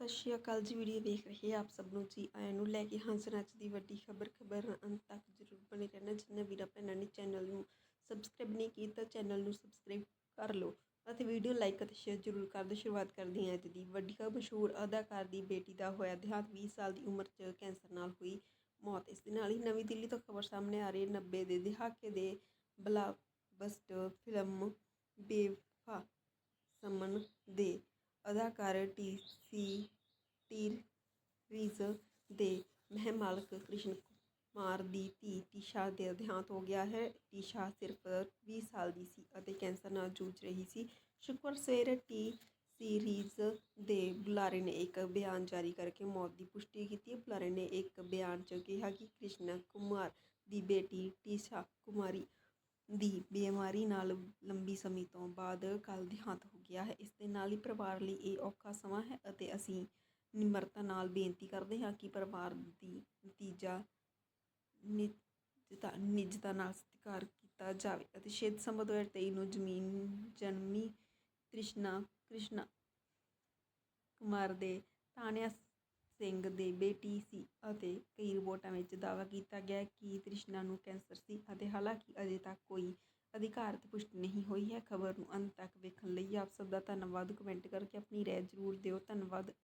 ਸਤਿ ਸ਼੍ਰੀ ਅਕਾਲ ਜੀ, ਵੀਡੀਓ ਦੇਖ ਰਹੇ ਆਪ ਸਭ ਨੂੰ ਜੀ। ਆਇਆਂ ਨੂੰ ਲੈ ਕੇ ਹਾਂਸ ਨੱਚ ਦੀ ਵੱਡੀ ਖਬਰ। ਖਬਰ ਅੰਤ ਤੱਕ ਜ਼ਰੂਰ ਬਣੇ ਰਹਿਣਾ। ਜਿੰਨਾ ਵੀਰਾਂ ਭੈਣਾਂ ਨੇ ਚੈਨਲ ਨੂੰ ਸਬਸਕ੍ਰਾਈਬ ਨਹੀਂ ਕੀਤਾ, ਚੈਨਲ ਨੂੰ ਸਬਸਕ੍ਰਾਈਬ ਕਰ ਲਓ। ਅਤੇ ਵੀਡੀਓ ਲਾਈਕ ਅਤੇ ਸ਼ੇਅਰ ਜ਼ਰੂਰ ਕਰ ਦਿਓ। ਸ਼ੁਰੂਆਤ ਕਰਦੇ ਹਾਂ ਅੱਜ ਦੀ ਵੱਡੀ ਖਬਰ। ਮਸ਼ਹੂਰ ਅਦਾਕਾਰ ਦੀ ਬੇਟੀ ਦਾ ਹੋਇਆ ਦੇਹਾਂਤ। 20 ਸਾਲ ਦੀ ਉਮਰ 'ਚ ਕੈਂਸਰ ਨਾਲ ਹੋਈ ਮੌਤ। ਇਸ ਦੇ ਨਾਲ ਹੀ ਨਵੀਂ ਦਿੱਲੀ ਤੋਂ ਖਬਰ ਸਾਹਮਣੇ ਆ ਰਹੀ ਹੈ। 90 ਦੇ ਦਹਾਕੇ ਦੇ ਬਲਾਕਬਸਟਰ ਫਿਲਮ ਬੇਫਾ ਸਮਨ ਦੇ ਅਦਾਕਾਰ ਟੀ ਸੀ ਟੀਰੀਜ਼ ਦੇ ਮਹਿਮਾਲਕ ਕ੍ਰਿਸ਼ਨ ਕੁਮਾਰ ਦੀ ਧੀ ਟੀਸ਼ਾ ਦੇ ਦੇਹਾਂਤ ਹੋ ਗਿਆ ਹੈ। ਟੀਸ਼ਾ ਸਿਰਫ 20 ਸਾਲ ਦੀ ਸੀ ਅਤੇ ਕੈਂਸਰ ਨਾਲ ਜੂਝ ਰਹੀ ਸੀ। ਸ਼ੁੱਕਰਵਾਰ ਸਵੇਰੇ ਟੀ ਸੀਰੀਜ਼ ਦੇ ਬੁਲਾਰੇ ਨੇ ਇੱਕ ਬਿਆਨ ਜਾਰੀ ਕਰਕੇ ਮੌਤ ਦੀ ਪੁਸ਼ਟੀ ਕੀਤੀ। ਬੁਲਾਰੇ ਨੇ ਇੱਕ ਬਿਆਨ 'ਚ ਕਿਹਾ ਕਿ ਕ੍ਰਿਸ਼ਨ ਕੁਮਾਰ ਦੀ ਬੇਟੀ ਟੀਸ਼ਾ ਕੁਮਾਰੀ ਦੀ ਬਿਮਾਰੀ ਨਾਲ ਲੰਬੀ ਸਮੇਂ ਤੋਂ ਬਾਅਦ ਕੱਲ੍ਹ ਦੇਹਾਂਤ ਹੋ ਗਿਆ ਹੈ। ਇਸ ਦੇ ਨਾਲ ਹੀ ਪਰਿਵਾਰ ਲਈ ਇਹ ਔਖਾ ਸਮਾਂ ਹੈ ਅਤੇ ਅਸੀਂ ਨਿਮਰਤਾ ਨਾਲ ਬੇਨਤੀ ਕਰਦੇ ਹਾਂ ਕਿ ਪਰਿਵਾਰ ਦੀ ਨਤੀਜਾ ਨਿਜਤਾ ਨਿਜਤਾ ਨਾਲ ਸਤਿਕਾਰ ਕੀਤਾ ਜਾਵੇ ਅਤੇ ਛੇ ਦਸੰਬਰ ਦੋ ਹਜ਼ਾਰ ਤੇਈ ਨੂੰ ਜ਼ਮੀਨ ਜਨਮੀ ਕ੍ਰਿਸ਼ਨਾ ਕ੍ਰਿਸ਼ਨਾ ਕੁਮਾਰ ਦੇ ਤਾਨਿਆ ਸਿੰਘ ਦੇ ਬੇਟੀ ਸੀ ਅਤੇ ਕਈ ਰਿਪੋਰਟਾਂ ਵਿੱਚ ਦਾਅਵਾ ਕੀਤਾ ਗਿਆ ਕਿ ਤ੍ਰਿਸ਼ਨਾ ਨੂੰ ਕੈਂਸਰ ਸੀ ਅਤੇ ਹਾਲਾਂਕਿ ਅਜੇ ਤੱਕ ਕੋਈ ਅਧਿਕਾਰਤ ਪੁਸ਼ਟੀ ਨਹੀਂ ਹੋਈ ਹੈ। ਖਬਰ ਨੂੰ ਅੰਤ ਤੱਕ ਵੇਖਣ ਲਈ ਆਪ ਸਭ ਦਾ ਧੰਨਵਾਦ। ਕਮੈਂਟ ਕਰਕੇ ਆਪਣੀ ਰਾਏ ਜ਼ਰੂਰ ਦਿਓ। ਧੰਨਵਾਦ।